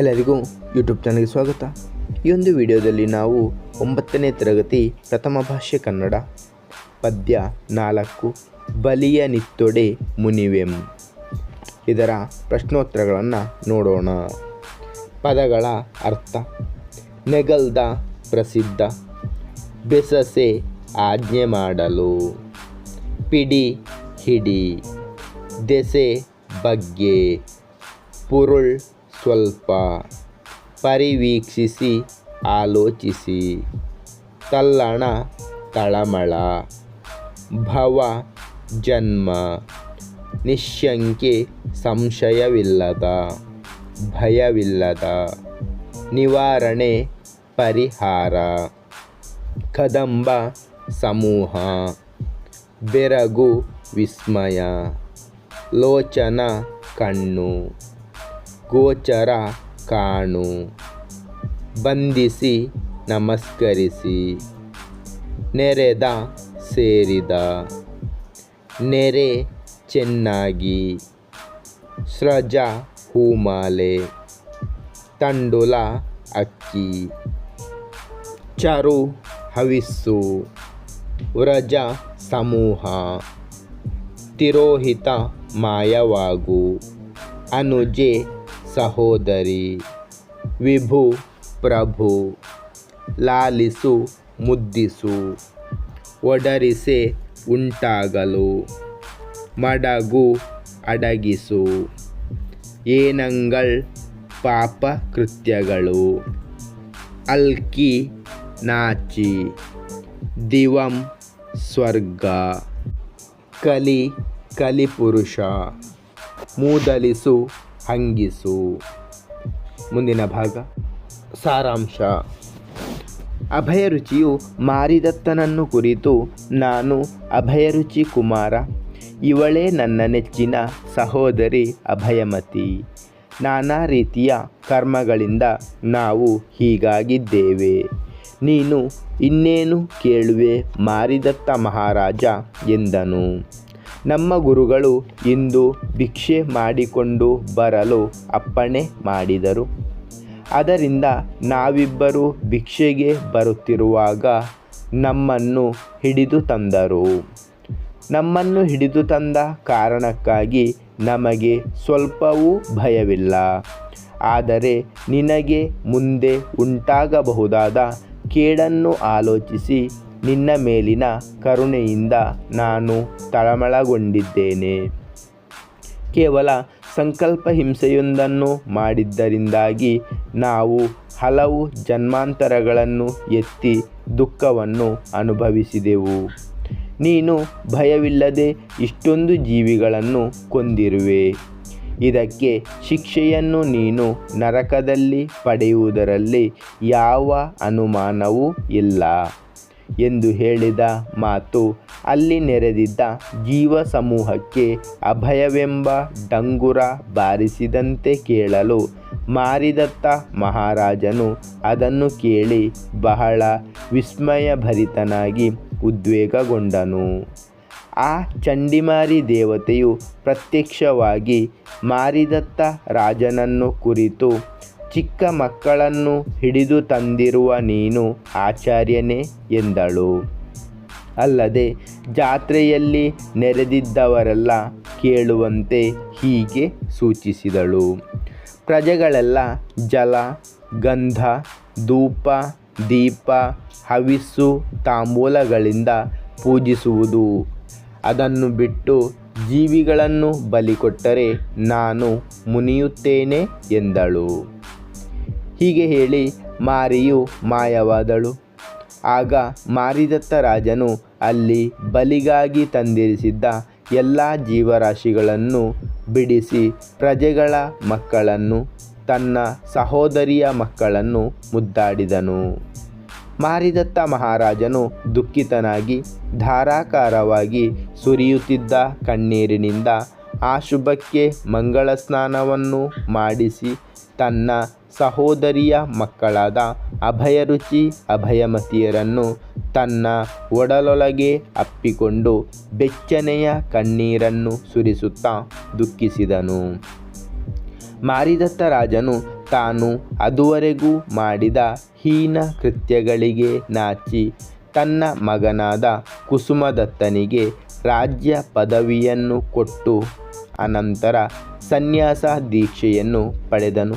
ಎಲ್ಲರಿಗೂ ಯೂಟ್ಯೂಬ್ ಚಾನಲ್ಗೆ ಸ್ವಾಗತ. ಈ ಒಂದು ವಿಡಿಯೋದಲ್ಲಿ ನಾವು ಒಂಬತ್ತನೇ ತರಗತಿ ಪ್ರಥಮ ಭಾಷೆ ಕನ್ನಡ, ಪದ್ಯ ನಾಲ್ಕು, ಬಲಿಯ ನಿತ್ತೊಡೆ ಮುನಿವೆಂ. ಇದರ ಪ್ರಶ್ನೋತ್ತರಗಳನ್ನು ನೋಡೋಣ. ಪದಗಳ ಅರ್ಥ, ನೆಗಲ್ದ ಪ್ರಸಿದ್ಧ, ಬೆಸಸೆ ಆಜ್ಞೆ ಮಾಡಲು, ಪಿಡಿ ಹಿಡಿ, ದೆಸೆ ಬಗ್ಗೆ, ಪುರುಳ್ ಸ್ವಲ್ಪ ಪರಿವೀಕ್ಷಿಸಿ, ಆಲೋಚಿಸಿ. ತಲ್ಲಣ ತಳಮಳ, ಭವ, ಜನ್ಮ. ನಿಶ್ಶಂಕೆ, ಸಂಶಯವಿಲ್ಲದ, ಭಯವಿಲ್ಲದ. ನಿವಾರಣೆ, ಪರಿಹಾರ. ಕದಂಬ, ಸಮೂಹ. ಬೆರಗು, ವಿಸ್ಮಯ. ಲೋಚನ, ಕಣ್ಣು. ಗೋಚರ ಕಾಣು. ಬಂಧಿಸಿ, ನಮಸ್ಕರಿಸಿ. ನೆರೆದ ಸೇರಿದ. ನೆರೆ ಚೆನ್ನಾಗಿ. ಸ್ರಜ ಹೂಮಾಲೆ. ತಂಡುಲ ಅಕ್ಕಿ. ಚರು ಹವಿಸ್ಸು. ವ್ರಜ ಸಮೂಹ. ತಿರೋಹಿತ ಮಾಯವಾಗು. ಅನುಜೆ ಸಹೋದರಿ, ವಿಭು, ಪ್ರಭು, ಲಾಲಿಸು, ಮುದ್ದಿಸು, ಒಡರಿಸೆ ಉಂಟಾಗಲು, ಮಡಗು ಅಡಗಿಸು ಏನಂಗಳ್ ಪಾಪ ಕೃತ್ಯಗಳು, ಅಲ್ಕಿ ನಾಚಿ, ದಿವಂ ಸ್ವರ್ಗ, ಕಲಿ ಕಲಿಪುರುಷ, ಮೂದಲಿಸು ಹಂಗಿಸು. ಮುಂದಿನ ಭಾಗ, ಸಾರಾಂಶ. ಅಭಯರುಚಿಯು ಮಾರಿದತ್ತನನ್ನು ಕುರಿತು ನಾನು ಅಭಯರುಚಿ ಕುಮಾರ, ಇವಳೇ ನನ್ನ ನೆಚ್ಚಿನ ಸಹೋದರಿ ಅಭಯಮತಿ. ನಾನಾ ರೀತಿಯ ಕರ್ಮಗಳಿಂದ ನಾವು ಹೀಗಾಗಿದ್ದೇವೆ. ನೀನು ಇನ್ನೇನು ಕೇಳುವೆ ಮಾರಿದತ್ತ ಮಹಾರಾಜ ಎಂದನು. ನಮ್ಮ ಗುರುಗಳು ಇಂದು ಭಿಕ್ಷೆ ಮಾಡಿಕೊಂಡು ಬರಲು ಅಪ್ಪಣೆ ಮಾಡಿದರು. ಅದರಿಂದ ನಾವಿಬ್ಬರು ಭಿಕ್ಷೆಗೆ ಬರುತ್ತಿರುವಾಗ ನಮ್ಮನ್ನು ಹಿಡಿದು ತಂದರು. ನಮ್ಮನ್ನು ಹಿಡಿದು ತಂದ ಕಾರಣಕ್ಕಾಗಿ ನಮಗೆ ಸ್ವಲ್ಪವೂ ಭಯವಿಲ್ಲ. ಆದರೆ ನಿನಗೆ ಮುಂದೆ ಉಂಟಾಗಬಹುದಾದ ಕೇಡನ್ನು ಆಲೋಚಿಸಿ ನಿನ್ನ ಮೇಲಿನ ಕರುಣೆಯಿಂದ ನಾನು ತಳಮಳಗೊಂಡಿದ್ದೇನೆ. ಕೇವಲ ಸಂಕಲ್ಪ ಹಿಂಸೆಯೊಂದನ್ನು ಮಾಡಿದ್ದರಿಂದಾಗಿ ನಾವು ಹಲವು ಜನ್ಮಾಂತರಗಳನ್ನು ಎತ್ತಿ ದುಃಖವನ್ನು ಅನುಭವಿಸಿದೆವು. ನೀನು ಭಯವಿಲ್ಲದೆ ಇಷ್ಟೊಂದು ಜೀವಿಗಳನ್ನು ಕೊಂದಿರುವೆ. ಇದಕ್ಕೆ ಶಿಕ್ಷೆಯನ್ನು ನೀನು ನರಕದಲ್ಲಿ ಪಡೆಯುವುದರಲ್ಲಿ ಯಾವ ಅನುಮಾನವೂ ಇಲ್ಲ. ಎಂದು ಹೇಳಿದ ಮಾತು ಅಲ್ಲಿ ನೆರೆದಿದ್ದ ಜೀವ ಸಮೂಹಕ್ಕೆ ಅಭಯವೆಂಬ ಡಂಗುರ ಬಾರಿಸಿದಂತೆ ಕೇಳಲು ಮಾರಿದತ್ತ ಮಹಾರಾಜನು ಅದನ್ನು ಕೇಳಿ ಬಹಳ ವಿಸ್ಮಯಭರಿತನಾಗಿ ಉದ್ವೇಗಗೊಂಡನು. ಆ ಚಂಡಿಮಾರಿ ದೇವತೆಯು ಪ್ರತ್ಯಕ್ಷವಾಗಿ ಮಾರಿದತ್ತ ರಾಜನನ್ನು ಕುರಿತು ಚಿಕ್ಕ ಮಕ್ಕಳನ್ನು ಹಿಡಿದು ತಂದಿರುವ ನೀನು ಆಚಾರ್ಯನೇ ಎಂದಳು. ಅಲ್ಲದೆ ಜಾತ್ರೆಯಲ್ಲಿ ನೆರೆದಿದ್ದವರೆಲ್ಲ ಕೇಳುವಂತೆ ಹೀಗೆ ಸೂಚಿಸಿದಳು. ಪ್ರಜೆಗಳೆಲ್ಲ ಜಲ, ಗಂಧ, ಧೂಪ, ದೀಪ, ಹವಿಸ್ಸು, ತಾಂಬೂಲಗಳಿಂದ ಪೂಜಿಸುವುದು. ಅದನ್ನು ಬಿಟ್ಟು ಜೀವಿಗಳನ್ನು ಬಲಿಕೊಟ್ಟರೆ ನಾನು ಮುನಿಯುತ್ತೇನೆ ಎಂದಳು. ಹೀಗೆ ಹೇಳಿ ಮಾರಿಯು ಮಾಯವಾದಳು. ಆಗ ಮಾರಿದತ್ತ ರಾಜನು ಅಲ್ಲಿ ಬಲಿಗಾಗಿ ತಂದಿರಿಸಿದ್ದ ಎಲ್ಲ ಜೀವರಾಶಿಗಳನ್ನು ಬಿಡಿಸಿ ಪ್ರಜೆಗಳ ಮಕ್ಕಳನ್ನು, ತನ್ನ ಸಹೋದರಿಯ ಮಕ್ಕಳನ್ನು ಮುದ್ದಾಡಿದನು. ಮಾರಿದತ್ತ ಮಹಾರಾಜನು ದುಃಖಿತನಾಗಿ ಧಾರಾಕಾರವಾಗಿ ಸುರಿಯುತ್ತಿದ್ದ ಕಣ್ಣೀರಿನಿಂದ ಆ ಶುಭಕ್ಕೆ ಮಂಗಳ ಸ್ನಾನವನ್ನು ಮಾಡಿಸಿ ತನ್ನ ಸಹೋದರಿಯ ಮಕ್ಕಳಾದ ಅಭಯರುಚಿ ಅಭಯಮತಿಯರನ್ನು ತನ್ನ ಒಡಲೊಳಗೆ ಅಪ್ಪಿಕೊಂಡು ಬೆಚ್ಚನೆಯ ಕಣ್ಣೀರನ್ನು ಸುರಿಸುತ್ತಾ ದುಃಖಿಸಿದನು. ಮಾರಿದತ್ತ ರಾಜನು ತಾನು ಅದುವರೆಗೂ ಮಾಡಿದ ಹೀನ ಕೃತ್ಯಗಳಿಗೆ ನಾಚಿ ತನ್ನ ಮಗನಾದ ಕುಸುಮದತ್ತನಿಗೆ ರಾಜ್ಯ ಪದವಿಯನ್ನು ಕೊಟ್ಟು ಅನಂತರ ಸನ್ಯಾಸ ದೀಕ್ಷೆಯನ್ನು ಪಡೆದನು.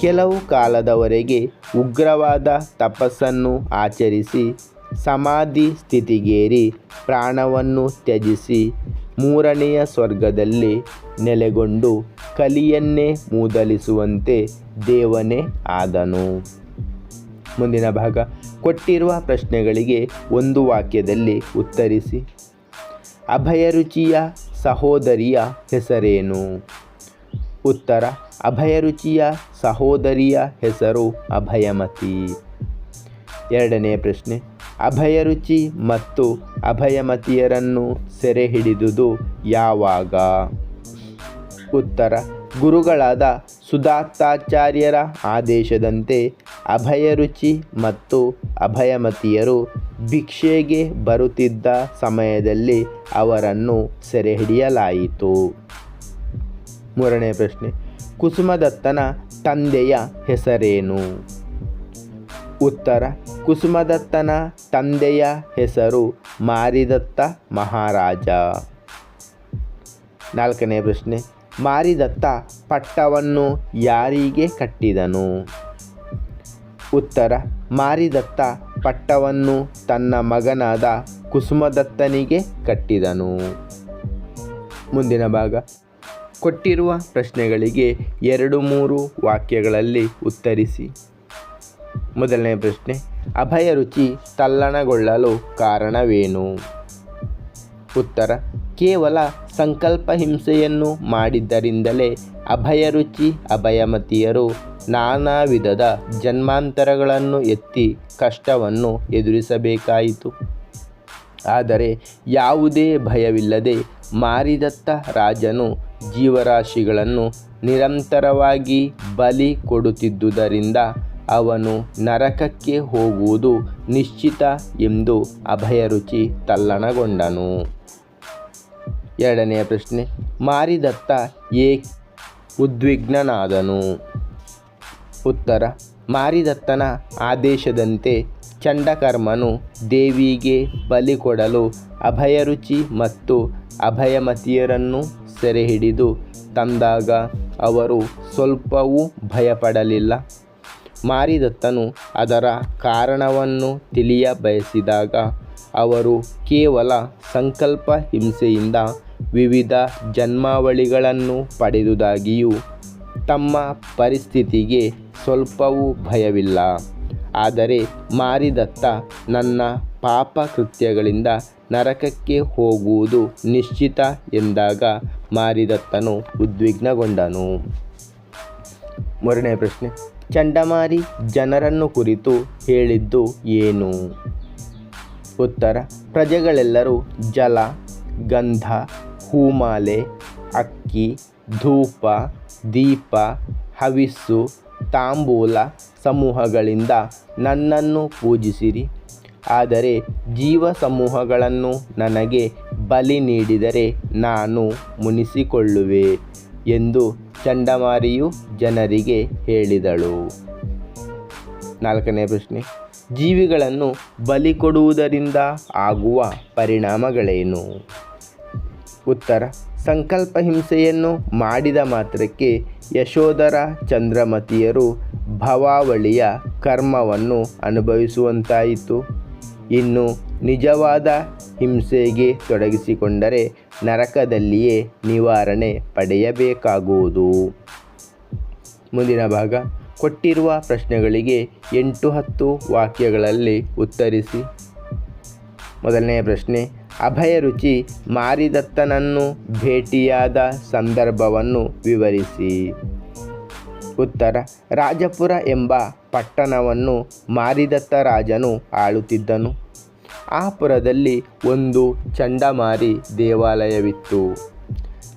ಕೆಲವು ಕಾಲದವರೆಗೆ ಉಗ್ರವಾದ ತಪಸ್ಸನ್ನು ಆಚರಿಸಿ ಸಮಾಧಿ ಸ್ಥಿತಿಗೇರಿ ಪ್ರಾಣವನ್ನು ತ್ಯಜಿಸಿ ಮೂರನೆಯ ಸ್ವರ್ಗದಲ್ಲಿ ನೆಲೆಗೊಂಡು ಕಲಿಯನ್ನೇ ಮೂದಲಿಸುವಂತೆ ದೇವನೇ ಆದನು. ಮುಂದಿನ ಭಾಗ, ಕೊಟ್ಟಿರುವ ಪ್ರಶ್ನೆಗಳಿಗೆ ಒಂದು ವಾಕ್ಯದಲ್ಲಿ ಉತ್ತರಿಸಿ. ಅಭಯರುಚಿಯ ಸಹೋದರಿಯ ಹೆಸರೇನು? ಉತ್ತರ ಅಭಯರುಚಿಯ ಸಹೋದರಿಯ ಹೆಸರು ಅಭಯಮತಿ. ಎರಡನೇ ಪ್ರಶ್ನೆ ಅಭಯರುಚಿ ಮತ್ತು ಅಭಯಮತಿಯರನ್ನು ಸೆರೆ ಹಿಡಿದುದು ಯಾವಾಗ? ಉತ್ತರ, ಗುರುಗಳಾದ ಸುಧಾತ್ತಾಚಾರ್ಯರ ಆದೇಶದಂತೆ ಅಭಯರುಚಿ ಮತ್ತು ಅಭಯಮತಿಯರು ಭಿಕ್ಷೆಗೆ ಬರುತ್ತಿದ್ದ ಸಮಯದಲ್ಲಿ ಅವರನ್ನು ಸೆರೆ ಹಿಡಿಯಲಾಯಿತು ಮೂರನೇ ಪ್ರಶ್ನೆ, ಕುಸುಮದತ್ತನ ತಂದೆಯ ಹೆಸರೇನು? ಉತ್ತರ, ಕುಸುಮದತ್ತನ ತಂದೆಯ ಹೆಸರು ಮಾರಿದತ್ತ ಮಹಾರಾಜ. ನಾಲ್ಕನೇ ಪ್ರಶ್ನೆ, ಮಾರಿದತ್ತ ಪಟ್ಟವನ್ನು ಯಾರಿಗೆ ಕಟ್ಟಿದನು? ಉತ್ತರ ಮಾರಿದತ್ತ ಪಟ್ಟವನ್ನು ತನ್ನ ಮಗನಾದ ಕುಸುಮದತ್ತನಿಗೆ ಕಟ್ಟಿದನು. ಮುಂದಿನ ಭಾಗ. ಕೊಟ್ಟಿರುವ ಪ್ರಶ್ನೆಗಳಿಗೆ ಎರಡು ಮೂರು ವಾಕ್ಯಗಳಲ್ಲಿ ಉತ್ತರಿಸಿ. ಮೊದಲನೇ ಪ್ರಶ್ನೆ. ಅಭಯ ರುಚಿ ತಲ್ಲಣಗೊಳ್ಳಲು ಕಾರಣವೇನು? ಉತ್ತರ. ಕೇವಲ ಸಂಕಲ್ಪ ಹಿಂಸೆಯನ್ನು ಮಾಡಿದ್ದರಿಂದಲೇ ಅಭಯರುಚಿ ಅಭಯಮತಿಯರು ನಾನಾ ವಿಧದ ಜನ್ಮಾಂತರಗಳನ್ನು ಎತ್ತಿ ಕಷ್ಟವನ್ನು ಎದುರಿಸಬೇಕಾಯಿತು. ಆದರೆ ಯಾವುದೇ ಭಯವಿಲ್ಲದೆ ಮಾರಿದತ್ತ ರಾಜನು ಜೀವರಾಶಿಗಳನ್ನು ನಿರಂತರವಾಗಿ ಬಲಿ ಕೊಡುತ್ತಿದ್ದುದರಿಂದ ಅವನು ನರಕಕ್ಕೆ ಹೋಗುವುದು ನಿಶ್ಚಿತ ಎಂದು ಅಭಯರುಚಿ ತಲ್ಲಣಗೊಂಡನು. ಎರಡನೆಯ ಪ್ರಶ್ನೆ, ಮಾರಿದತ್ತ ಏ ಉದ್ವಿಗ್ನನಾದನು? ಉತ್ತರ. ಮಾರಿದತ್ತನ ಆದೇಶದಂತೆ ಚಂಡಕರ್ಮನು ದೇವಿಗೆ ಬಲಿ ಕೊಡಲು ಅಭಯರುಚಿ ಮತ್ತು ಅಭಯಮತಿಯರನ್ನು ಸೆರೆಹಿಡಿದು ತಂದಾಗ ಅವರು ಸ್ವಲ್ಪವೂ ಭಯಪಡಲಿಲ್ಲ. ಮಾರಿದತ್ತನು ಅದರ ಕಾರಣವನ್ನು ತಿಳಿಯ ಬಯಸಿದಾಗ ಅವರು ಕೇವಲ ಸಂಕಲ್ಪ ಹಿಂಸೆಯಿಂದ ವಿವಿಧ ಜನ್ಮಾವಳಿಗಳನ್ನು ಪಡೆದುದಾಗಿಯೂ ತಮ್ಮ ಪರಿಸ್ಥಿತಿಗೆ ಸ್ವಲ್ಪವೂ ಭಯವಿಲ್ಲ. ಆದರೆ ಮಾರಿದತ್ತ ನನ್ನ ಪಾಪ ಕೃತ್ಯಗಳಿಂದ ನರಕಕ್ಕೆ ಹೋಗುವುದು ನಿಶ್ಚಿತ ಎಂದಾಗ ಮಾರಿದತ್ತನು ಉದ್ವಿಗ್ನಗೊಂಡನು. ಮೂರನೇ ಪ್ರಶ್ನೆ. ಚಂಡಮಾರಿ ಜನರನ್ನು ಕುರಿತು ಹೇಳಿದ್ದು ಏನು? ಉತ್ತರ. ಪ್ರಜೆಗಳೆಲ್ಲರೂ ಜಲ, ಗಂಧ, ಹೂಮಾಲೆ, ಅಕ್ಕಿ, ಧೂಪ ದೀಪ, ಹವಿಸ್ಸು, ತಾಂಬೂಲ ಸಮೂಹಗಳಿಂದ ನನ್ನನ್ನು ಪೂಜಿಸಿರಿ. ಆದರೆ ಜೀವ ಸಮೂಹಗಳನ್ನು ನನಗೆ ಬಲಿ ನೀಡಿದರೆ ನಾನು ಮುನಿಸಿಕೊಳ್ಳುವೆ ಎಂದು ಚಂಡಮಾರಿಯು ಜನರಿಗೆ ಹೇಳಿದಳು. ನಾಲ್ಕನೇ ಪ್ರಶ್ನೆ. ಜೀವಿಗಳನ್ನು ಬಲಿ ಕೊಡುವುದರಿಂದ ಆಗುವ ಪರಿಣಾಮಗಳೇನು? ಉತ್ತರ. ಸಂಕಲ್ಪ ಹಿಂಸೆಯನ್ನು ಮಾಡಿದ ಮಾತ್ರಕ್ಕೆ ಯಶೋಧರ ಚಂದ್ರಮತಿಯರು ಭವಾವಳಿಯ ಕರ್ಮವನ್ನು ಅನುಭವಿಸುವಂತಾಯಿತು. ಇನ್ನು ನಿಜವಾದ ಹಿಂಸೆಗೆ ತೊಡಗಿಸಿಕೊಂಡರೆ ನರಕದಲ್ಲಿಯೇ ನಿವಾರಣೆ ಪಡೆಯಬೇಕಾಗುವುದು. ಮುಂದಿನ ಭಾಗ. ಕೊಟ್ಟಿರುವ ಪ್ರಶ್ನೆಗಳಿಗೆ ಎಂಟು ಹತ್ತು ವಾಕ್ಯಗಳಲ್ಲಿ ಉತ್ತರಿಸಿ. ಮೊದಲನೆಯ ಪ್ರಶ್ನೆ ಅಭಯರುಚಿ ಮಾರಿದತ್ತನನ್ನು ಭೇಟಿಯಾದ ಸಂದರ್ಭವನ್ನು ವಿವರಿಸಿ. ಉತ್ತರ, ರಾಜಪುರ ಎಂಬ ಪಟ್ಟಣವನ್ನು ಮಾರಿದತ್ತ ರಾಜನು ಆಳುತ್ತಿದ್ದನು. ಆ ಪುರದಲ್ಲಿ ಒಂದು ಚಂಡಮಾರಿ ದೇವಾಲಯವಿತ್ತು.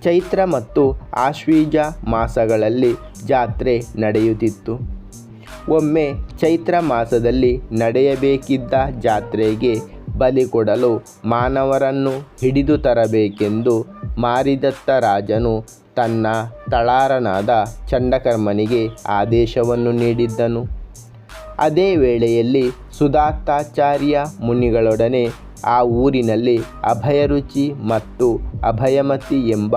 ಚೈತ್ರ ಮತ್ತು ಆಶ್ವೀಜ ಮಾಸಗಳಲ್ಲಿ ಜಾತ್ರೆ ನಡೆಯುತ್ತಿತ್ತು. ಒಮ್ಮೆ ಚೈತ್ರ ಮಾಸದಲ್ಲಿ ನಡೆಯಬೇಕಿದ್ದ ಜಾತ್ರೆಗೆ ಬಲಿ ಕೊಡಲು ಮಾನವರನ್ನು ಹಿಡಿದು ತರಬೇಕೆಂದು ಮಾರಿದತ್ತ ರಾಜನು ತನ್ನ ತಳಾರನಾದ ಚಂಡಕರ್ಮನಿಗೆ ಆದೇಶವನ್ನು ನೀಡಿದ್ದನು. ಅದೇ ವೇಳೆಯಲ್ಲಿ ಸುಧಾತ್ತಾಚಾರ್ಯ ಮುನಿಗಳೊಡನೆ ಆ ಊರಿನಲ್ಲಿ ಅಭಯರುಚಿ ಮತ್ತು ಅಭಯಮತಿ ಎಂಬ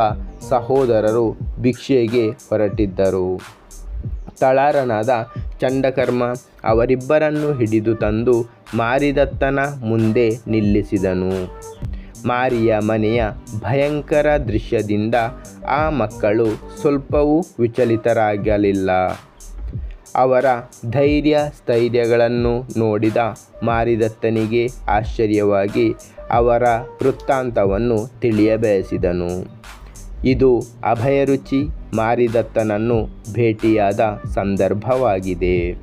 ಸಹೋದರರು ಭಿಕ್ಷೆಗೆ ಹೊರಟಿದ್ದರು. ತಳಾರನಾದ ಚಂಡಕರ್ಮ ಅವರಿಬ್ಬರನ್ನು ಹಿಡಿದು ತಂದು ಮಾರಿದತ್ತನ ಮುಂದೆ ನಿಲ್ಲಿಸಿದನು. ಮಾರಿಯ ಮನೆಯ ಭಯಂಕರ ದೃಶ್ಯದಿಂದ ಆ ಮಕ್ಕಳು ಸ್ವಲ್ಪವೂ ವಿಚಲಿತರಾಗಲಿಲ್ಲ. ಅವರ ಧೈರ್ಯ ಸ್ಥೈರ್ಯಗಳನ್ನು ನೋಡಿದ ಮಾರಿದತ್ತನಿಗೆ ಆಶ್ಚರ್ಯವಾಗಿ ಅವರ ವೃತ್ತಾಂತವನ್ನು ತಿಳಿಯಬಯಸಿದನು. ಇದು ಅಭಯರುಚಿ ಮಾರಿದತ್ತನನ್ನು ಭೇಟಿಯಾದ ಸಂದರ್ಭವಾಗಿದೆ.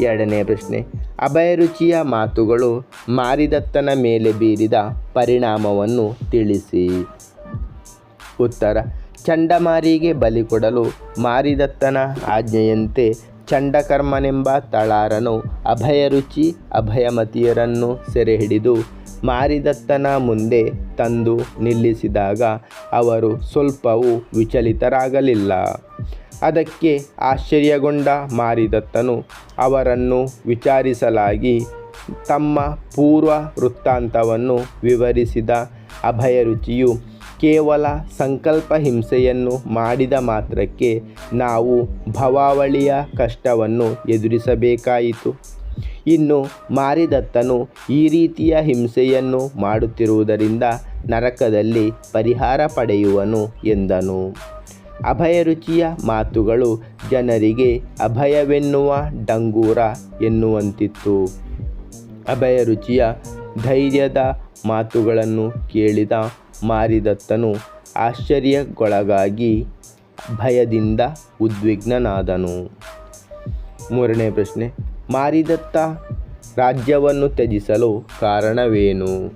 ಎರಡನೇ ಪ್ರಶ್ನೆ. ಅಭಯರುಚಿಯ ಮಾತುಗಳು ಮಾರಿದತ್ತನ ಮೇಲೆ ಬೀರಿದ ಪರಿಣಾಮವನ್ನು ತಿಳಿಸಿ. ಉತ್ತರ, ಚಂಡಮಾರಿಗೆ ಬಲಿ ಕೊಡಲು ಮಾರಿದತ್ತನ ಆಜ್ಞೆಯಂತೆ ಚಂಡಕರ್ಮನೆಂಬ ತಳಾರನು ಅಭಯರುಚಿ ಅಭಯಮತಿಯರನ್ನು ಸೆರೆ ಹಿಡಿದು ಮಾರಿದತ್ತನ ಮುಂದೆ ತಂದು ನಿಲ್ಲಿಸಿದಾಗ ಅವರು ಸ್ವಲ್ಪವೂ ವಿಚಲಿತರಾಗಲಿಲ್ಲ. ಅದಕ್ಕೆ ಆಶ್ಚರ್ಯಗೊಂಡ ಮಾರಿದತ್ತನು. ಅವರನ್ನು ವಿಚಾರಿಸಲಾಗಿ ತಮ್ಮ ಪೂರ್ವ ವೃತ್ತಾಂತವನ್ನು ವಿವರಿಸಿದ ಅಭಯರುಚಿಯು, ಕೇವಲ ಸಂಕಲ್ಪ ಹಿಂಸೆಯನ್ನು ಮಾಡಿದ ಮಾತ್ರಕ್ಕೆ ನಾವು ಭವಾವಳಿಯ ಕಷ್ಟವನ್ನು ಎದುರಿಸಬೇಕಾಯಿತು. ಇನ್ನು ಮಾರಿದತ್ತನು ಈ ರೀತಿಯ ಹಿಂಸೆಯನ್ನು ಮಾಡುತ್ತಿರುವುದರಿಂದ ನರಕದಲ್ಲಿ ಪರಿಹಾರ ಪಡೆಯುವನು ಎಂದನು. ಅಭಯರುಚಿಯ ಮಾತುಗಳು ಜನರಿಗೆ ಅಭಯವೆನ್ನುವ ಡಂಗೂರ ಎನ್ನುವಂತಿತ್ತು. ಅಭಯರುಚಿಯ ಧೈರ್ಯದ ಮಾತುಗಳನ್ನು ಕೇಳಿದ ಮಾರಿದತ್ತನು ಆಶ್ಚರ್ಯಗೊಳಗಾಗಿ ಭಯದಿಂದ ಉದ್ವಿಗ್ನನಾದನು. ಮೂರನೇ ಪ್ರಶ್ನೆ, ಮಾರಿದತ್ತ ರಾಜ್ಯವನ್ನು ತ್ಯಜಿಸಲು ಕಾರಣವೇನು?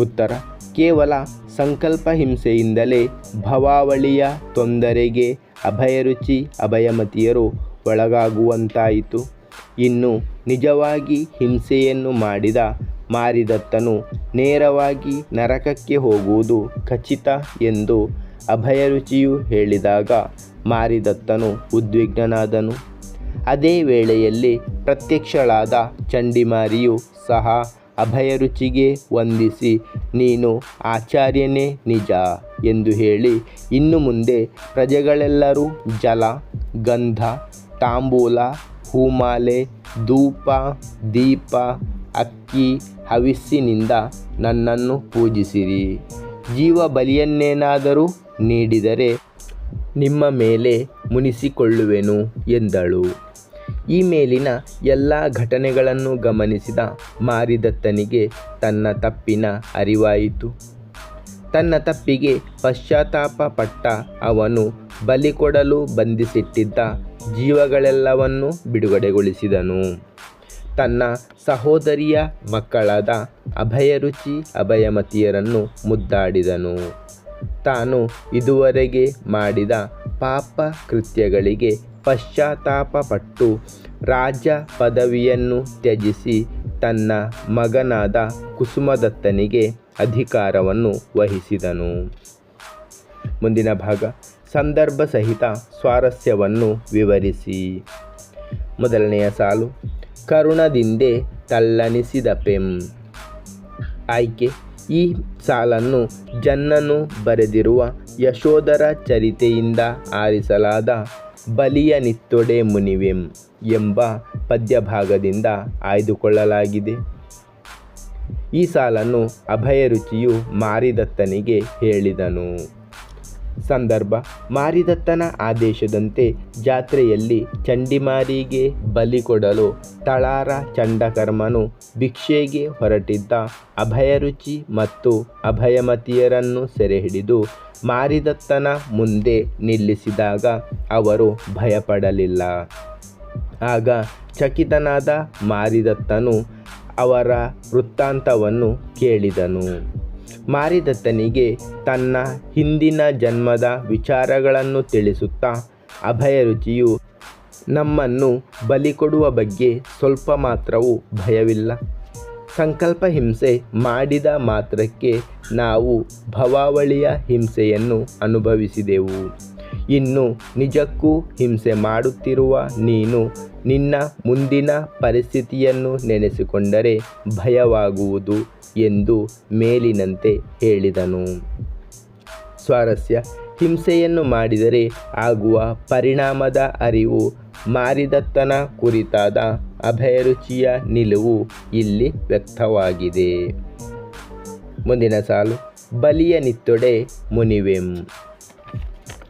ಉತ್ತರ, ಕೇವಲ ಸಂಕಲ್ಪ ಹಿಂಸೆಯಿಂದಲೇ ಭವಾವಳಿಯ ತೊಂದರೆಗೆ ಅಭಯರುಚಿ ಅಭಯಮತಿಯರು ಒಳಗಾಗುವಂತಾಯಿತು. ಇನ್ನು ನಿಜವಾಗಿ ಹಿಂಸೆಯನ್ನು ಮಾಡಿದ ಮಾರಿದತ್ತನು ನೇರವಾಗಿ ನರಕಕ್ಕೆ ಹೋಗುವುದು ಖಚಿತ ಎಂದು ಅಭಯರುಚಿಯು ಹೇಳಿದಾಗ ಮಾರಿದತ್ತನು ಉದ್ವಿಗ್ನನಾದನು. ಅದೇ ವೇಳೆಯಲ್ಲಿ ಪ್ರತ್ಯಕ್ಷಳಾದ ಚಂಡಿಮಾರಿಯು ಸಹ ಅಭಯರುಚಿಗೆ ವಂದಿಸಿ, ನೀನು ಆಚಾರ್ಯನೇ ನಿಜ ಎಂದು ಹೇಳಿ, ಇನ್ನು ಮುಂದೆ ಪ್ರಜೆಗಳೆಲ್ಲರೂ ಜಲ, ಗಂಧ, ತಾಂಬೂಲ, ಹೂಮಾಲೆ, ಧೂಪ, ದೀಪ, ಅಕ್ಕಿ, ಹವಿಸ್ಸಿನಿಂದ ನನ್ನನ್ನು ಪೂಜಿಸಿರಿ. ಜೀವ ಬಲಿಯನ್ನೇನಾದರೂ ನೀಡಿದರೆ ನಿಮ್ಮ ಮೇಲೆ ಮುನಿಸಿಕೊಳ್ಳುವೆನು ಎಂದಳು. ಈ ಮೇಲಿನ ಎಲ್ಲ ಘಟನೆಗಳನ್ನು ಗಮನಿಸಿದ ಮಾರಿದತ್ತನಿಗೆ ತನ್ನ ತಪ್ಪಿನ ಅರಿವಾಯಿತು. ತನ್ನ ತಪ್ಪಿಗೆ ಪಶ್ಚಾತ್ತಾಪ ಪಟ್ಟ ಅವನು ಬಲಿ ಕೊಡಲು ಬಂಧಿಸಿಟ್ಟಿದ್ದ ಜೀವಗಳೆಲ್ಲವನ್ನು ಬಿಡುಗಡೆಗೊಳಿಸಿದನು. ತನ್ನ ಸಹೋದರಿಯ ಮಕ್ಕಳಾದ ಅಭಯರುಚಿ ಅಭಯಮತಿಯರನ್ನು ಮುದ್ದಾಡಿದನು. ತಾನು ಇದುವರೆಗೆ ಮಾಡಿದ ಪಾಪ ಕೃತ್ಯಗಳಿಗೆ ಪಶ್ಚಾತ್ತಾಪಪಟ್ಟು ರಾಜ ಪದವಿಯನ್ನು ತ್ಯಜಿಸಿ ತನ್ನ ಮಗನಾದ ಕುಸುಮದತ್ತನಿಗೆ ಅಧಿಕಾರವನ್ನು ವಹಿಸಿದನು. ಮುಂದಿನ ಭಾಗ. ಸಂದರ್ಭ ಸಹಿತ ಸ್ವಾರಸ್ಯವನ್ನು ವಿವರಿಸಿ. ಮೊದಲನೆಯ ಸಾಲು. ಕರುಣದಿಂದೆ ತಲ್ಲನಿಸಿದ ಪೆಂ. ಆಯ್ಕೆ. ಈ ಸಾಲನ್ನು ಜನ್ನನು ಬರೆದಿರುವ ಯಶೋಧರ ಚರಿತೆಯಿಂದ ಆರಿಸಲಾದ ಬಲಿಯ ನಿತ್ತೊಡೆ ಮುನಿವೆಂ ಎಂಬ ಪದ್ಯಭಾಗದಿಂದ ಆಯ್ದುಕೊಳ್ಳಲಾಗಿದೆ. ಈ ಸಾಲನ್ನು ಅಭಯರುಚಿಯು ಮಾರಿದತ್ತನಿಗೆ ಹೇಳಿದನು. ಸಂದರ್ಭ ಮಾರಿದತ್ತನ ಆದೇಶದಂತೆ ಜಾತ್ರೆಯಲ್ಲಿ ಚಂಡಿಮಾರಿಗೆ ಬಲಿ ಕೊಡಲು ತಳಾರ ಚಂಡಕರ್ಮನು ಭಿಕ್ಷೆಗೆ ಹೊರಟಿದ್ದ ಅಭಯರುಚಿ ಮತ್ತು ಅಭಯಮತಿಯರನ್ನು ಸೆರೆಹಿಡಿದು ಮಾರಿದತ್ತನ ಮುಂದೆ ನಿಲ್ಲಿಸಿದಾಗ ಅವರು ಭಯಪಡಲಿಲ್ಲ. ಆಗ ಚಕಿತನಾದ ಮಾರಿದತ್ತನು ಅವರ ವೃತ್ತಾಂತವನ್ನು ಕೇಳಿದನು. ಮಾರಿದತ್ತನಿಗೆ ತನ್ನ ಹಿಂದಿನ ಜನ್ಮದ ವಿಚಾರಗಳನ್ನು ತಿಳಿಸುತ್ತಾ ಅಭಯರುಚಿಯು ನಮ್ಮನ್ನು ಬಲಿಕೊಡುವ ಬಗ್ಗೆ ಸ್ವಲ್ಪ ಮಾತ್ರವೂ ಭಯವಿಲ್ಲ. ಸಂಕಲ್ಪ ಹಿಂಸೆ ಮಾಡಿದ ಮಾತ್ರಕ್ಕೆ ನಾವು ಭವಾವಳಿಯ ಹಿಂಸೆಯನ್ನು ಅನುಭವಿಸಿದೆವು. ಇನ್ನು ನಿಜಕ್ಕೂ ಹಿಂಸೆ ಮಾಡುತ್ತಿರುವ ನೀನು ನಿನ್ನ ಮುಂದಿನ ಪರಿಸ್ಥಿತಿಯನ್ನು ನೆನೆಸಿಕೊಂಡರೆ ಭಯವಾಗುವುದು ಎಂದು ಮೇಲಿನಂತೆ ಹೇಳಿದನು. ಸ್ವಾರಸ್ಯ, ಹಿಂಸೆಯನ್ನು ಮಾಡಿದರೆ ಆಗುವ ಪರಿಣಾಮದ ಅರಿವು ಮಾರಿದತ್ತನ ಕುರಿತಾದ ಅಭಯರುಚಿಯ ನಿಲುವು ಇಲ್ಲಿ ವ್ಯಕ್ತವಾಗಿದೆ. ಮುಂದಿನ ಸಾಲು, ಬಲಿಯ ನಿತ್ತೊಡೆ ಮುನಿವೆಂ.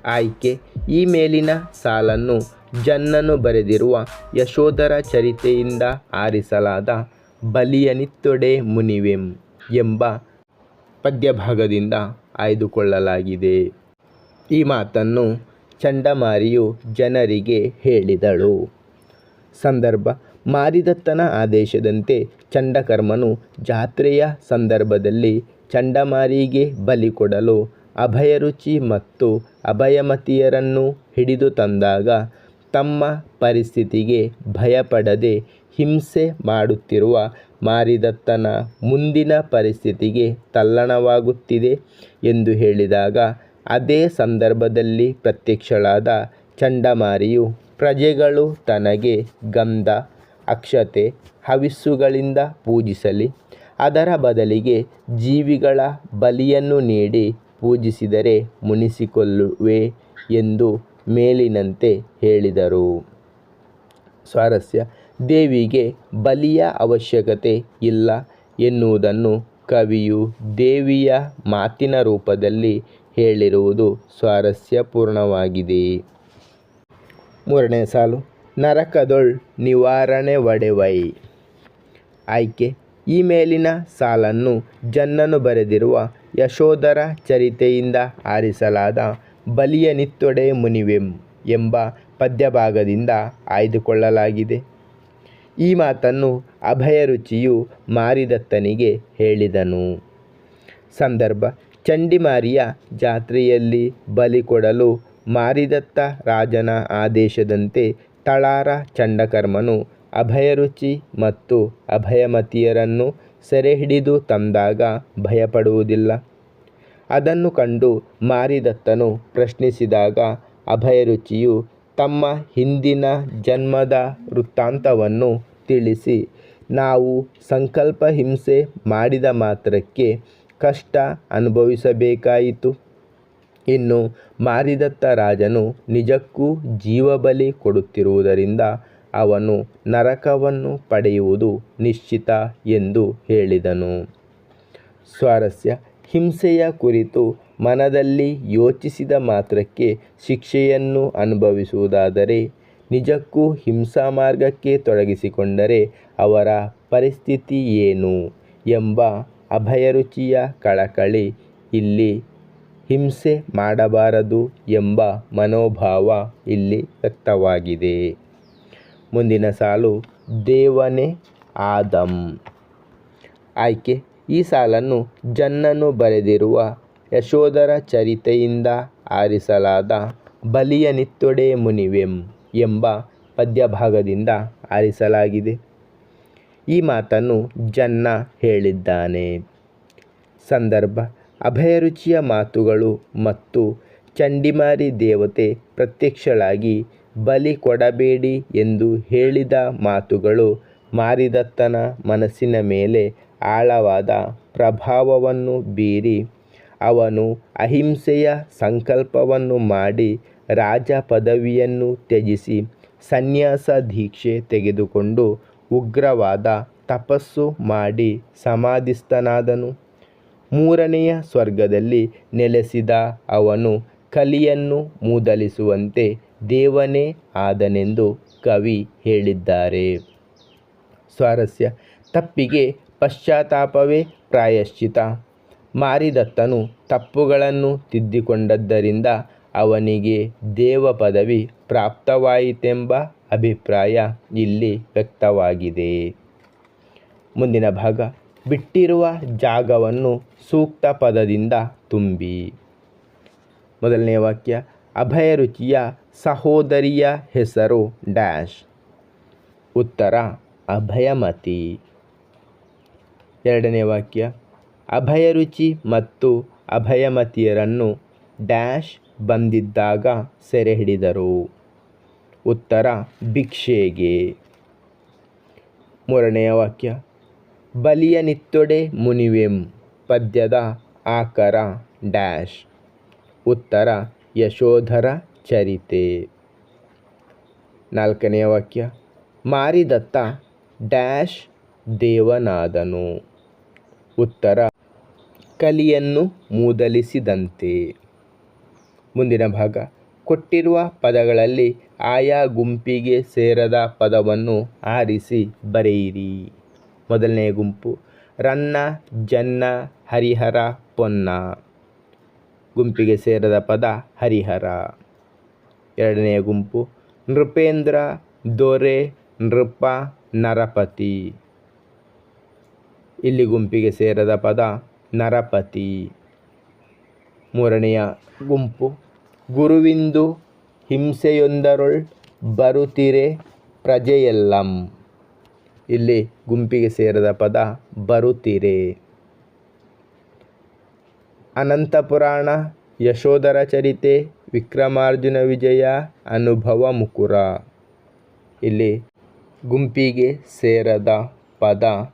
ಆಯ್ಕೆ, ಈ ಮೇಲಿನ ಸಾಲನ್ನು ಜನ್ನನು ಬರೆದಿರುವ ಯಶೋಧರ ಚರಿತೆಯಿಂದ ಆರಿಸಲಾದ ಬಲಿಯನಿತ್ತೊಡೆ ಮುನಿವೆಂ ಎಂಬ ಪದ್ಯಭಾಗದಿಂದ ಆಯ್ದುಕೊಳ್ಳಲಾಗಿದೆ. ಈ ಮಾತನ್ನು ಚಂಡಮಾರಿಯು ಜನರಿಗೆ ಹೇಳಿದಳು. ಸಂದರ್ಭ, ಮಾರಿದತ್ತನ ಆದೇಶದಂತೆ ಚಂಡಕರ್ಮನು ಜಾತ್ರೆಯ ಸಂದರ್ಭದಲ್ಲಿ ಚಂಡಮಾರಿಗೆ ಬಲಿ ಕೊಡಲು ಅಭಯರುಚಿ ಮತ್ತು ಅಭಯಮತಿಯರನ್ನು ಹಿಡಿದು ತಂದಾಗ ತಮ್ಮ ಪರಿಸ್ಥಿತಿಗೆ ಭಯಪಡದೆ ಹಿಂಸೆ ಮಾಡುತ್ತಿರುವ ಮಾರಿದತ್ತನ ಮುಂದಿನ ಪರಿಸ್ಥಿತಿಗೆ ತಲ್ಲಣವಾಗುತ್ತಿದೆ ಎಂದು ಹೇಳಿದಾಗ, ಅದೇ ಸಂದರ್ಭದಲ್ಲಿ ಪ್ರತ್ಯಕ್ಷಳಾದ ಚಂಡಮಾರಿಯು ಪ್ರಜೆಗಳು ತನಗೆ ಗಂಧ, ಅಕ್ಷತೆ, ಹವಿಸ್ಸುಗಳಿಂದ ಪೂಜಿಸಲಿ, ಅದರ ಬದಲಿಗೆ ಜೀವಿಗಳ ಬಲಿಯನ್ನು ನೀಡಿ ಪೂಜಿಸಿದರೆ ಮುನಿಸಿಕೊಳ್ಳುವೆ ಎಂದು ಮೇಲಿನಂತೆ ಹೇಳಿದರು. ಸ್ವಾರಸ್ಯ, ದೇವಿಗೆ ಬಲಿಯ ಅವಶ್ಯಕತೆ ಇಲ್ಲ ಎನ್ನುವುದನ್ನು ಕವಿಯು ದೇವಿಯ ಮಾತಿನ ರೂಪದಲ್ಲಿ ಹೇಳಿರುವುದು ಸ್ವಾರಸ್ಯಪೂರ್ಣವಾಗಿದೆ ಮೂರನೇ ಸಾಲು, ನರಕದೊಳ್ ನಿವಾರಣೆ ಒಡೆವೈ. ಆಯ್ಕೆ, ಈ ಮೇಲಿನ ಸಾಲನ್ನು ಜನ್ನನು ಬರೆದಿರುವ ಯಶೋಧರ ಚರಿತೆಯಿಂದ ಆರಿಸಲಾದ ಬಲಿಯ ನಿತ್ತೊಡೆ ಮುನಿವೆಂ ಎಂಬ ಪದ್ಯಭಾಗದಿಂದ ಆಯ್ದುಕೊಳ್ಳಲಾಗಿದೆ. ಈ ಮಾತನ್ನು ಅಭಯರುಚಿಯು ಮಾರಿದತ್ತನಿಗೆ ಹೇಳಿದನು. ಸಂದರ್ಭ, ಚಂಡಿಮಾರಿಯ ಜಾತ್ರೆಯಲ್ಲಿ ಬಲಿ ಕೊಡಲು ಮಾರಿದತ್ತ ರಾಜನ ಆದೇಶದಂತೆ ತಳಾರ ಚಂಡಕರ್ಮನು ಅಭಯರುಚಿ ಮತ್ತು ಅಭಯಮತಿಯರನ್ನು ಸೆರೆಹಿಡಿದು ತಂದಾಗ ಭಯಪಡುವುದಿಲ್ಲ. ಅದನ್ನು ಕಂಡು ಮಾರಿದತ್ತನು. ಪ್ರಶ್ನಿಸಿದಾಗ ಅಭಯರುಚಿಯು ತಮ್ಮ ಹಿಂದಿನ ಜನ್ಮದ ವೃತ್ತಾಂತವನ್ನು ತಿಳಿಸಿ, ನಾವು ಸಂಕಲ್ಪ ಹಿಂಸೆ ಮಾಡಿದ ಮಾತ್ರಕ್ಕೆ ಕಷ್ಟ ಅನುಭವಿಸಬೇಕಾಯಿತು. ಇನ್ನು ಮಾರಿದತ್ತ ರಾಜನು ನಿಜಕ್ಕೂ ಜೀವಬಲಿ ಕೊಡುತ್ತಿರುವುದರಿಂದ ಅವನು ನರಕವನ್ನು ಪಡೆಯುವುದು ನಿಶ್ಚಿತ ಎಂದು ಹೇಳಿದನು. ಸ್ವಾರಸ್ಯ ಹಿಂಸೆಯ ಕುರಿತು ಮನದಲ್ಲಿ ಯೋಚಿಸಿದ ಮಾತ್ರಕ್ಕೆ ಶಿಕ್ಷೆಯನ್ನು ಅನುಭವಿಸುವುದಾದರೆ, ನಿಜಕ್ಕೂ ಹಿಂಸಾ ಮಾರ್ಗಕ್ಕೆ ತೊಡಗಿಸಿಕೊಂಡರೆ ಅವರ ಪರಿಸ್ಥಿತಿ ಏನು ಎಂಬ ಅಭಯರುಚಿಯ ಕಳಕಳಿ ಇಲ್ಲಿ ಹಿಂಸೆ ಮಾಡಬಾರದು ಎಂಬ ಮನೋಭಾವ ಇಲ್ಲಿ ವ್ಯಕ್ತವಾಗಿದೆ. ಮುಂದಿನ ಸಾಲು ದೇವನೇ ಆದಂ. ಆಯ್ಕೆ ಈ ಸಾಲನ್ನು ಜನ್ನನು ಬರೆದಿರುವ ಯಶೋಧರ ಚರಿತೆಯಿಂದ ಆರಿಸಲಾದ ಬಲಿಯ ನಿತ್ತೊಡೆ ಮುನಿವೆಂ ಎಂಬ ಪದ್ಯಭಾಗದಿಂದ ಆರಿಸಲಾಗಿದೆ. ಈ ಮಾತನ್ನು ಜನ್ನ ಹೇಳಿದ್ದಾನೆ. ಸಂದರ್ಭ ಅಭಯರುಚಿಯ ಮಾತುಗಳು ಮತ್ತು ಚಂಡಿಮಾರಿ ದೇವತೆ ಪ್ರತ್ಯಕ್ಷಳಾಗಿ ಬಲಿ ಕೊಡಬೇಡಿ ಎಂದು ಹೇಳಿದ ಮಾತುಗಳು ಮಾರಿದತ್ತನ ಮನಸ್ಸಿನ ಮೇಲೆ ಆಳವಾದ ಪ್ರಭಾವವನ್ನು ಬೀರಿ ಅವನು ಅಹಿಂಸೆಯ ಸಂಕಲ್ಪವನ್ನು ಮಾಡಿ ರಾಜ ಪದವಿಯನ್ನು ತ್ಯಜಿಸಿ ಸನ್ಯಾಸ ದೀಕ್ಷೆ ತೆಗೆದುಕೊಂಡು ಉಗ್ರವಾದ ತಪಸ್ಸು ಮಾಡಿ ಸಮಾಧಿಸ್ಥನಾದನು. ಮೂರನೆಯ ಸ್ವರ್ಗದಲ್ಲಿ ನೆಲೆಸಿದ ಅವನು ಕಲಿಯನ್ನು ಮೂದಲಿಸುವಂತೆ ದೇವನೇ ಆದನೆಂದು ಕವಿ ಹೇಳಿದ್ದಾರೆ. ಸ್ವಾರಸ್ಯ ತಪ್ಪಿಗೆ ಪಶ್ಚಾತ್ತಾಪವೇ ಪ್ರಾಯಶ್ಚಿತ. ಮಾರಿದತ್ತನು ತಪ್ಪುಗಳನ್ನು ತಿದ್ದಿಕೊಂಡದ್ದರಿಂದ ಅವನಿಗೆ ದೇವ ಪದವಿ ಪ್ರಾಪ್ತವಾಯಿತೆಂಬ ಅಭಿಪ್ರಾಯ ಇಲ್ಲಿ ವ್ಯಕ್ತವಾಗಿದೆ. ಮುಂದಿನ ಭಾಗ, ಬಿಟ್ಟಿರುವ ಜಾಗವನ್ನು ಸೂಕ್ತ ಪದದಿಂದ ತುಂಬಿ. ಮೊದಲನೇ ವಾಕ್ಯ, ಅಭಯ ರುಚಿಯ ಸಹೋದರಿಯ ಹೆಸರು ಡ್ಯಾಶ್. ಉತ್ತರ, ಅಭಯಮತಿ. ಎರಡನೇ ವಾಕ್ಯ ಅಭಯರುಚಿ ಮತ್ತು ಅಭಯಮತಿಯರನ್ನು ಡ್ಯಾಶ್ ಬಂದಿದ್ದಾಗ ಸೆರೆ ಹಿಡಿದರು ಉತ್ತರ, ಭಿಕ್ಷೆಗೆ. ಮೂರನೆಯ ವಾಕ್ಯ, ಬಲಿಯ ನಿತ್ತೊಡೆ ಮುನಿವೆಂ ಪದ್ಯದ ಆಕರ ಡ್ಯಾಶ್. ಉತ್ತರ, ಯಶೋಧರ ಚರಿತೆ. ನಾಲ್ಕನೆಯ ವಾಕ್ಯ, ಮಾರಿದತ್ತ ಡ್ಯಾಶ್ ದೇವನಾದನು. ಉತ್ತರ ಕಲಿಯನ್ನು ಮೂದಲಿಸಿದಂತೆ. ಮುಂದಿನ ಭಾಗ. ಕೊಟ್ಟಿರುವ ಪದಗಳಲ್ಲಿ ಆಯಾ ಗುಂಪಿಗೆ ಸೇರದ ಪದವನ್ನು ಆರಿಸಿ ಬರೆಯಿರಿ. ಮೊದಲನೆಯ ಗುಂಪು. ರನ್ನ, ಜನ್ನ, ಹರಿಹರ, ಪೊನ್ನ. ಗುಂಪಿಗೆ ಸೇರದ ಪದ ಹರಿಹರ. ಎರಡನೆಯ ಗುಂಪು. ನೃಪೇಂದ್ರ, ದೊರೆ, ನೃಪ, ನರಪತಿ. ಇಲ್ಲಿ ಗುಂಪಿಗೆ ಸೇರದ ಪದ ನರಪತಿ. ಮೂರನೆಯ ಗುಂಪು, ಗುರುವಿಂದು ಹಿಂಸೆಯೊಂದರೊಳ್ ಬರುತ್ತಿರೆ ಪ್ರಜೆಯೆಲ್ಲಂ. ಇಲ್ಲಿ ಗುಂಪಿಗೆ ಸೇರದ ಪದ ಬರುತ್ತಿರೆ. ಅನಂತ ಪುರಾಣ ಯಶೋಧರ ಚರಿತೆ, ವಿಕ್ರಮಾರ್ಜುನ ವಿಜಯ, ಅನುಭವ ಮುಕುರ. ಇಲ್ಲಿ ಗುಂಪಿಗೆ ಸೇರದ ಪದ